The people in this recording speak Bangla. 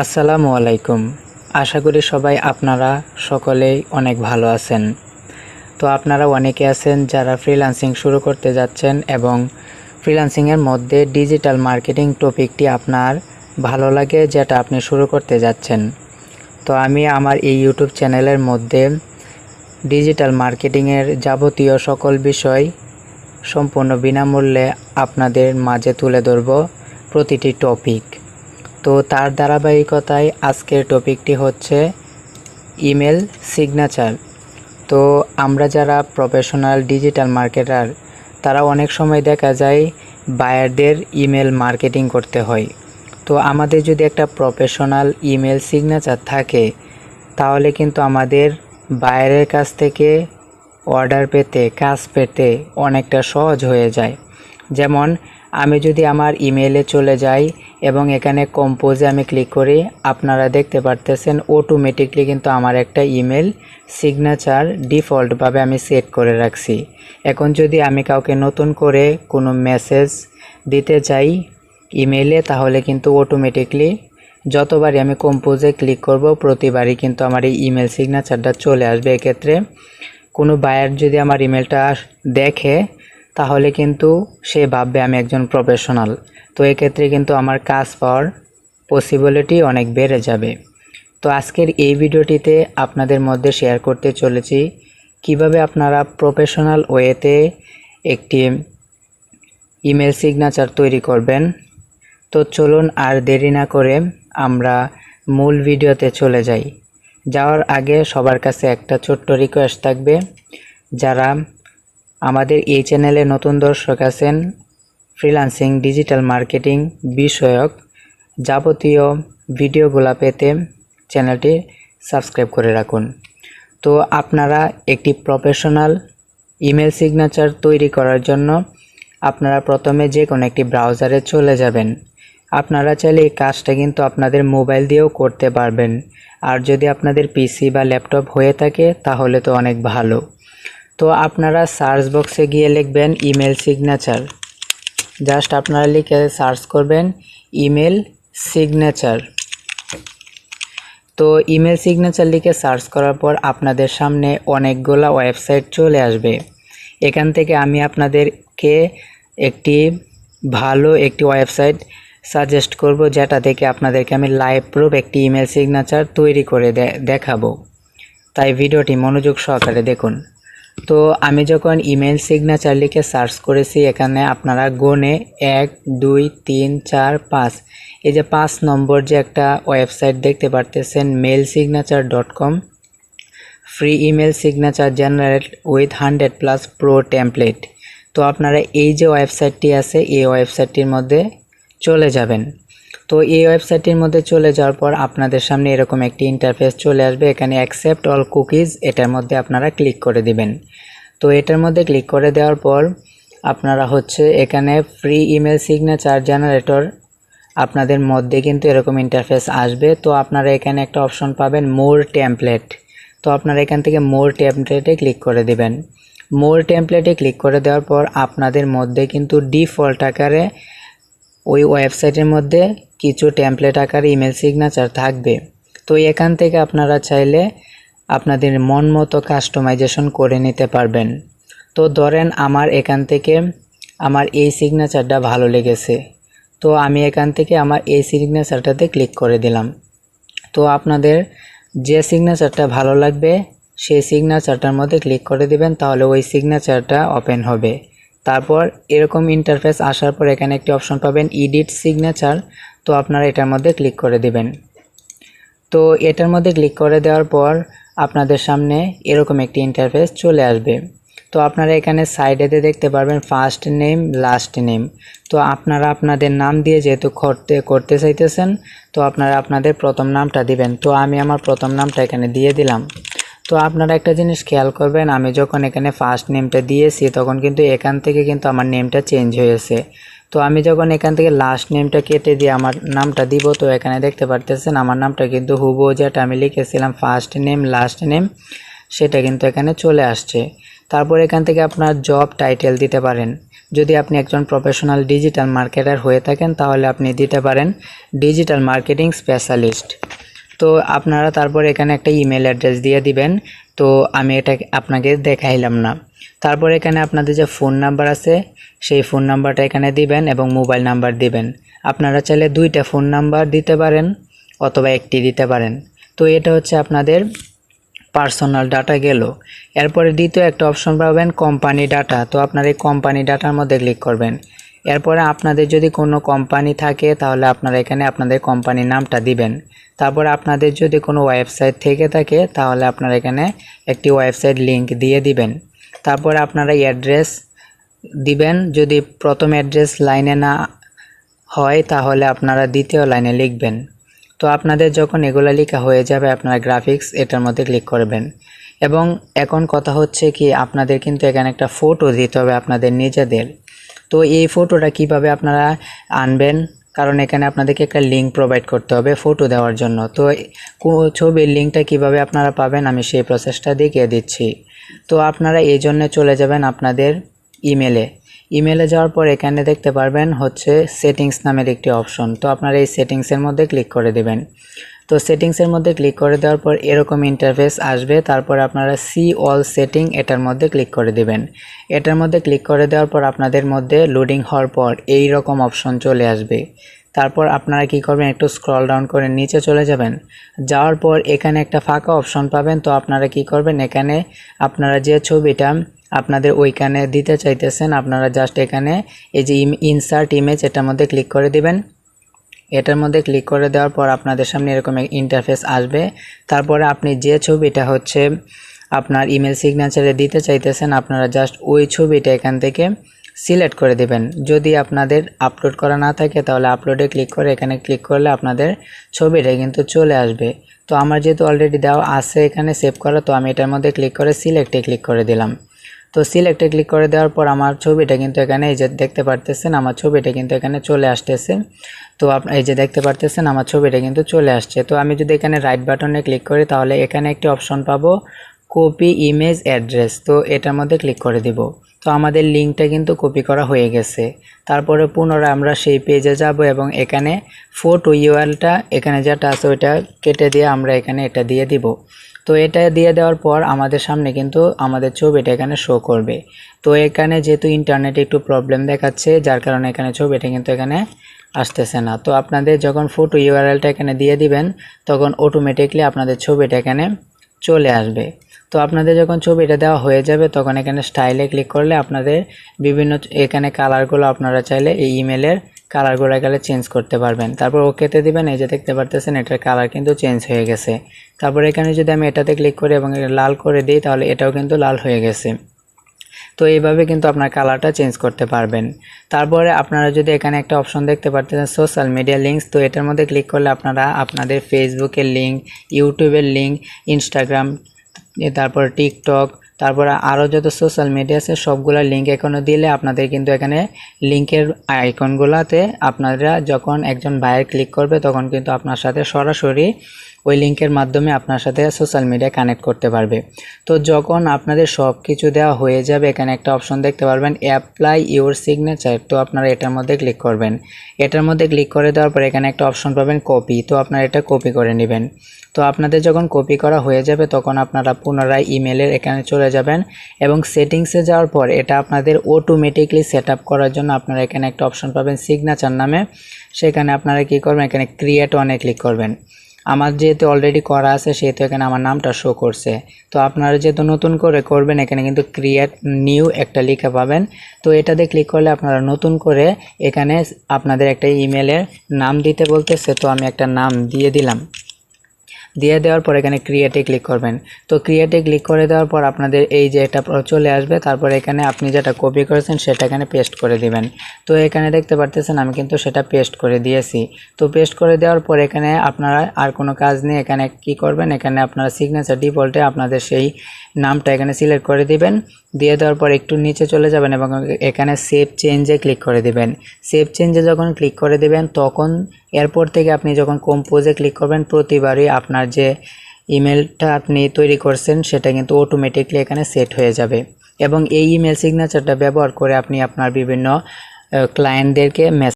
আসসালামু আলাইকুম। আশা করি সবাই আপনারা সকলেই অনেক ভালো আছেন। তো আপনারা অনেকে আছেন যারা ফ্রিল্যান্সিং শুরু করতে যাচ্ছেন এবং ফ্রিল্যান্সিংয়ের মধ্যে ডিজিটাল মার্কেটিং টপিকটি আপনার ভালো লাগে যেটা আপনি শুরু করতে যাচ্ছেন। তো আমি আমার এই ইউটিউব চ্যানেলের মধ্যে ডিজিটাল মার্কেটিংয়ের যাবতীয় সকল বিষয় সম্পূর্ণ বিনামূল্যে আপনাদের মাঝে তুলে ধরব প্রতিটি টপিক তো তার ধারাবাহিকতায় আজকের টপিকটি হচ্ছে ইমেল সিগনেচার। তো আমরা যারা প্রফেশনাল ডিজিটাল মার্কেটার, তারা অনেক সময় দেখা যায় বায়ারদের ইমেল মার্কেটিং করতে হয়। তো আমাদের যদি একটা প্রফেশনাল ইমেল সিগনেচার থাকে, তাহলে কিন্তু আমাদের বায়ারের কাছ থেকে অর্ডার পেতে, কাজ পেতে অনেকটা সহজ হয়ে যায়। যেমন আমি যদি আমার ইমেলে চলে যাই এবং এখানে কম্পোজে আমি ক্লিক করি, আপনারা দেখতে পারতেছেন অটোমেটিকলি কিন্তু আমার একটা ইমেল সিগনেচার ডিফল্টভাবে আমি সেট করে রাখছি। এখন যদি আমি কাউকে নতুন করে কোনো মেসেজ দিতে চাই ইমেলে তাহলে কিন্তু অটোমেটিকলি যতবারই আমি কম্পোজে ক্লিক করব, প্রতিবারই কিন্তু আমার এই ইমেল সিগনেচারটা চলে আসবে। এক্ষেত্রে কোনো বায়ার যদি আমার ইমেলটা দেখে তাহলে কিন্তু সে ভাববে আমি একজন প্রফেশনাল তো এক্ষেত্রে কিন্তু আমার কাজ পাওয়ার পসিবিলিটি অনেক বেড়ে যাবে। তো আজকের এই ভিডিওটিতে আপনাদের মধ্যে শেয়ার করতে চলেছি, কীভাবে আপনারা প্রফেশনাল ওয়েতে একটি ইমেল সিগনেচার তৈরি করবেন। তো চলুন আর দেরি না করে আমরা মূল ভিডিওতে চলে যাই। যাওয়ার আগে সবার কাছে একটা ছোট্ট রিকোয়েস্ট থাকবে। যারা আমাদের এই চ্যানেলে নতুন দর্শক আছেন ফ্রিল্যান্সিং, ডিজিটাল মার্কেটিং বিষয়ক যাবতীয় ভিডিওগুলো পেতে চ্যানেলটি সাবস্ক্রাইব করে রাখুন। তো আপনারা একটি প্রফেশনাল ইমেল সিগনেচার তৈরি করার জন্য আপনারা প্রথমে যে কোনো একটি ব্রাউজারে চলে যাবেন। আপনারা চাইলে এই কাজটা কিন্তু আপনাদের মোবাইল দিয়েও করতে পারবেন। আর যদি আপনাদের পিসি বা ল্যাপটপ হয়ে থাকে, তাহলে তো অনেক ভালো। তো আপনারা সার্চ বক্সে গিয়ে লিখবেন ইমেল সিগনেচার জাস্ট আপনারা লিখে সার্চ করবেন ইমেল সিগনেচার তো ইমেল সিগনেচার লিখে সার্চ করার পর আপনাদের সামনে অনেকগুলো ওয়েবসাইট চলে আসবে। এখান থেকে আমি আপনাদেরকে একটি ভালো একটি ওয়েবসাইট সাজেস্ট করব, যেটা থেকে আপনাদেরকে আমি লাইভ প্রুফ একটি ইমেল সিগনেচার তৈরি করে দেখাবো। তাই ভিডিওটি মনোযোগ সহকারে দেখুন। তো আমি যখন ইমেল সিগনেচার লিখে সার্চ করেছি, এখানে আপনারা গনে এক, দুই, তিন, চার, পাঁচ। এই যে পাঁচ নম্বর যে একটা ওয়েবসাইট দেখতে পারতেছেন mail signature dot com free email signature generate with hundred plus pro template তো আপনারা এই যে ওয়েবসাইটটি আছে, এই ওয়েবসাইটটির মধ্যে চলে যাবেন। তো এই ওয়েবসাইটটির মধ্যে চলে যাওয়ার পর আপনাদের সামনে এরকম একটি ইন্টারফেস চলে আসবে। এখানে অ্যাকসেপ্ট অল কুকিজ এটার মধ্যে আপনারা ক্লিক করে দিবেন। তো এটার মধ্যে ক্লিক করে দেওয়ার পর আপনারা হচ্ছে এখানে ফ্রি ইমেল সিগনেচার জেনারেটর আপনাদের মধ্যে কিন্তু এরকম ইন্টারফেস আসবে। তো আপনারা এখানে একটা অপশন পাবেন মোর টেমপ্লেট তো আপনারা এখান থেকে মোর টেমপ্লেটে ক্লিক করে দিবেন। মোর টেমপ্লেটে ক্লিক করে দেওয়ার পর আপনাদের মধ্যে কিন্তু ডিফল্ট আকারে ওই ওয়েবসাইটের মধ্যে কিছু টেমপ্লেট আকারে ইমেল সিগনেচার থাকবে। তো এখান থেকে আপনারা চাইলে আপনাদের মন মতো কাস্টমাইজেশন করে নিতে পারবেন। তো ধরেন আমার এখান থেকে আমার এই সিগনেচারটা ভালো লেগেছে। তো আমি এখান থেকে আমার এই সিগনেচারটাতে ক্লিক করে দিলাম। তো আপনাদের যে সিগনেচারটা ভালো লাগবে, সেই সিগনেচারটার মধ্যে ক্লিক করে দিবেন, তাহলে ওই সিগনেচারটা ওপেন হবে। তারপর এরকম ইন্টারফেস আসার পর এখানে একটি অপশন পাবেন ইডিট সিগনেচার তো আপনারা এটার মধ্যে ক্লিক করে দিবেন। তো এটার মধ্যে ক্লিক করে দেওয়ার পর আপনাদের সামনে এরকম একটি ইন্টারফেস চলে আসবে। তো আপনারা এখানে সাইডেতে দেখতে পারবেন ফার্স্ট নেম লাস্ট নেম তো আপনারা আপনাদের নাম দিয়ে যেহেতু করতে করতে চাইতেছেন, তো আপনারা আপনাদের প্রথম নামটা দিবেন। তো আমি আমার প্রথম নামটা এখানে দিয়ে দিলাম। তো আপনারা একটা জিনিস খেয়াল করবেন, আমি যখন এখানে ফার্স্ট নেমটা দিয়েছি, তখন কিন্তু এখান থেকে কিন্তু আমার নেমটা চেঞ্জ হয়েছে। তো আমি যখন এখান থেকে লাস্ট নেমটা কেটে দিয়ে আমার নামটা দিব, তো এখানে দেখতে পারতেছেন আমার নামটা কিন্তু হুবো যেটা আমি লিখেছিলাম ফার্স্ট নেম লাস্ট নেম সেটা কিন্তু এখানে চলে আসছে। তারপর এখান থেকে আপনার জব টাইটেল দিতে পারেন। যদি আপনি একজন প্রফেশনাল ডিজিটাল মার্কেটার হয়ে থাকেন, তাহলে আপনি দিতে পারেন ডিজিটাল মার্কেটিং স্পেশালিস্ট তো আপনারা তারপর এখানে একটা ইমেল অ্যাড্রেস দিয়ে দিবেন। তো আমি এটা আপনাকে দেখাইলাম না। তারপর এখানে আপনাদের যে ফোন নাম্বার আছে, সেই ফোন নাম্বারটা এখানে দিবেন এবং মোবাইল নাম্বার দিবেন। আপনারা চাইলে দুইটা ফোন নাম্বার দিতে পারেন অথবা একটি দিতে পারেন। তো এটা হচ্ছে আপনাদের পার্সোনাল ডাটা গেল। এরপরে দ্বিতীয় একটা অপশন পাবেন কোম্পানি ডাটা তো আপনার এই কোম্পানি ডাটার মধ্যে ক্লিক করবেন। এরপরে আপনাদের যদি কোনো কোম্পানি থাকে, তাহলে আপনারা এখানে আপনাদের কোম্পানির নামটা দিবেন। তারপরে আপনাদের যদি কোনো ওয়েবসাইট থেকে থাকে, তাহলে আপনারা এখানে একটি ওয়েবসাইট লিংক দিয়ে দিবেন। তারপরে আপনারা অ্যাড্রেস দিবেন। যদি প্রথম অ্যাড্রেস লাইনে না হয়, তাহলে আপনারা দ্বিতীয় লাইনে লিখবেন। তো আপনাদের যখন এগুলো লেখা হয়ে যাবে, আপনারা গ্রাফিক্স এটার মধ্যে ক্লিক করবেন। এবং এখন কথা হচ্ছে কি, আপনাদের কিন্তু এখানে একটা ফটো দিতে হবে আপনাদের নিজেদের। তো এই ফটোটা কীভাবে আপনারা আনবেন? কারণ এখানে আপনাদেরকে একটা লিঙ্ক প্রোভাইড করতে হবে ফটো দেওয়ার জন্য। তো ছবির লিঙ্কটা কীভাবে আপনারা পাবেন আমি সেই প্রসেসটা দেখিয়ে দিচ্ছি। তো আপনারা এই জন্য চলে যাবেন আপনাদের ইমেলে ইমেলে যাওয়ার পর এখানে দেখতে পারবেন হচ্ছে সেটিংস নামের একটি অপশন তো আপনারা এই সেটিংসের মধ্যে ক্লিক করে দেবেন। তো সেটিংসের মধ্যে ক্লিক করে দেওয়ার পর এরকম ইন্টারফেস আসবে। তারপর আপনারা সি অল সেটিং এটার মধ্যে ক্লিক করে দিবেন। এটার মধ্যে ক্লিক করে দেওয়ার পর আপনাদের মধ্যে লোডিং হওয়ার পর এই রকম অপশন চলে আসবে। তারপর আপনারা কি করবেন, একটু স্ক্রল ডাউন করে নিচে চলে যাবেন। যাওয়ার পর এখানে একটা ফাঁকা অপশন পাবেন। তো আপনারা কি করবেন, এখানে আপনারা যে ছবিটা আপনাদের ওইখানে দিতে চাইতেছেন, আপনারা জাস্ট এখানে এই যে ইনসার্ট ইমেজ এটার মধ্যে ক্লিক করে দিবেন। এটার মধ্যে ক্লিক করে দেওয়ার পর আপনাদের সামনে এরকম এক ইন্টারফেস আসবে। তারপরে আপনি যে ছবিটা হচ্ছে আপনার ইমেল সিগনেচারে দিতে চাইতেছেন, আপনারা জাস্ট ওই ছবিটা এখান থেকে সিলেক্ট করে দিবেন। যদি আপনাদের আপলোড করা না থাকে, তাহলে আপলোডে ক্লিক করে এখানে ক্লিক করলে আপনাদের ছবিটা কিন্তু চলে আসবে। তো আমার যেহেতু অলরেডি দেওয়া আছে এখানে সেভ করা, তো আমি এটার মধ্যে ক্লিক করে সিলেক্টে ক্লিক করে দিলাম। তো সিলেক্টে ক্লিক করে দেওয়ার পর আমার ছবিটা কিন্তু এখানে এই যে দেখতে পারতেছেন, আমার ছবিটা কিন্তু এখানে চলে আসতেছে। তো এই যে দেখতে পারতেছেন, আমার ছবিটা কিন্তু চলে আসছে। তো আমি যদি এখানে রাইট বাটনে ক্লিক করি, তাহলে এখানে একটি অপশন পাবো কপি ইমেজ অ্যাড্রেস তো এটার মধ্যে ক্লিক করে দিব। তো আমাদের লিঙ্কটা কিন্তু কপি করা হয়ে গেছে। তারপরে পুনরায় আমরা সেই পেজে যাব এবং এখানে ফটো ইউআরটা এখানে যেটা আছে ওইটা কেটে দিয়ে আমরা এখানে এটা দিয়ে দিব। তো এটা দিয়ে দেওয়ার পর আমাদের সামনে কিন্তু আমাদের ছবিটা এখানে শো করবে। তো এখানে যেহেতু ইন্টারনেটে একটু প্রবলেম দেখাচ্ছে, যার কারণে এখানে ছবিটা কিন্তু এখানে আসতেছে না। তো আপনাদের যখন ফটো ইউআরএলটা এখানে দিয়ে দিবেন, তখন অটোমেটিকলি আপনাদের ছবিটা এখানে চলে আসবে। তো আপনাদের যখন ছবিটা দেওয়া হয়ে যাবে, তখন এখানে স্টাইলে ক্লিক করলে আপনাদের বিভিন্ন এখানে কালারগুলো আপনারা চাইলে এই ইমেলের কালারগুলো এখানে চেঞ্জ করতে পারবেন। তারপর ওকেতে দিবেন, এই যে দেখতে পারতেছেন, এটার কালার কিন্তু চেঞ্জ হয়ে গেছে। তারপর এখানে যদি আমি এটাতে ক্লিক করি এবং লাল করে দিই, তাহলে এটাও কিন্তু লাল হয়ে গেছে। তো এইভাবে কিন্তু আপনার কালারটা চেঞ্জ করতে পারবেন। তারপরে আপনারা যদি এখানে একটা অপশন দেখতে পারতেছেন সোশ্যাল মিডিয়া লিঙ্কস তো এটার মধ্যে ক্লিক করলে আপনারা আপনাদের ফেসবুকের লিঙ্ক ইউটিউবের লিঙ্ক ইনস্টাগ্রাম তারপর টিকটক, তারপর আরও যত সোশ্যাল মিডিয়া আছে, সবগুলো লিঙ্ক এখনও দিলে আপনাদের কিন্তু এখানে লিঙ্কের আইকনগুলোতে আপনারা যখন একজন বায়ার ক্লিক করবে, তখন কিন্তু আপনার সাথে সরাসরি ওই লিঙ্কের মাধ্যমে আপনার সাথে সোশ্যাল মিডিয়া কানেক্ট করতে পারবে। তো যখন আপনাদের সব কিছু দেওয়া হয়ে যাবে, এখানে একটা অপশন দেখতে পারবেন অ্যাপ্লাই ইওর সিগনেচার তো আপনারা এটার মধ্যে ক্লিক করবেন। এটার মধ্যে ক্লিক করে দেওয়ার পর এখানে একটা অপশন পাবেন কপি তো আপনারা এটা কপি করে নেবেন। তো আপনাদের যখন কপি করা হয়ে যাবে, তখন আপনারা পুনরায় ইমেলের এখানে চলে যাবেন এবং সেটিংসে যাওয়ার পর এটা আপনাদের অটোমেটিকলি সেট করার জন্য আপনারা এখানে একটা অপশন পাবেন সিগনেচার নামে। সেখানে আপনারা কি করবেন? এখানে ক্রিয়েট ওয়ানে ক্লিক করবেন। আমার যেহেতু অলরেডি করা আছে, সেহেতু এখানে আমার নামটা শো করছে। তো আপনারা যেহেতু নতুন করে করবেন, এখানে কিন্তু ক্রিয়েট নিউ একটা লিখে পাবেন। তো এটাতে ক্লিক করলে আপনারা নতুন করে এখানে আপনাদের একটা ইমেলের নাম দিতে বলতেছে, তো আমি একটা নাম দিয়ে দিলাম। দিয়ে দেওয়ার পর এখানে ক্রিয়েটে ক্লিক করবেন। তো ক্রিয়েটে ক্লিক করে দেওয়ার পর আপনাদের এই যে এটা চলে আসবে, তারপর এখানে আপনি যেটা কপি করেছেন সেটা এখানে পেস্ট করে দিবেন। তো এখানে দেখতে পারতেছেন আমি কিন্তু সেটা পেস্ট করে দিয়েছি। তো পেস্ট করে দেওয়ার পর এখানে আপনারা আর কোনো কাজ নেই, এখানে কি করবেন? এখানে আপনারা সিগনেচার ডিফল্টে আপনাদের সেই নামটা এখানে সিলেক্ট করে দিবেন। দিয়ে দেওয়ার পর একটু নিচে চলে যাবেন এবং এখানে সেভ চেঞ্জে ক্লিক করে দেবেন। সেভ চেঞ্জে যখন ক্লিক করে দেবেন, তখন এরপর থেকে আপনি যখন কম্পোজে ক্লিক করবেন, প্রতিবারই আপনার যে ইমেলটা আপনি তৈরি করছেন, সেটা কিন্তু অটোমেটিকলি এখানে সেট হয়ে যাবে। এবং এই ইমেল সিগনেচারটা ব্যবহার করে আপনি আপনার বিভিন্ন ক্লায়েন্টদেরকে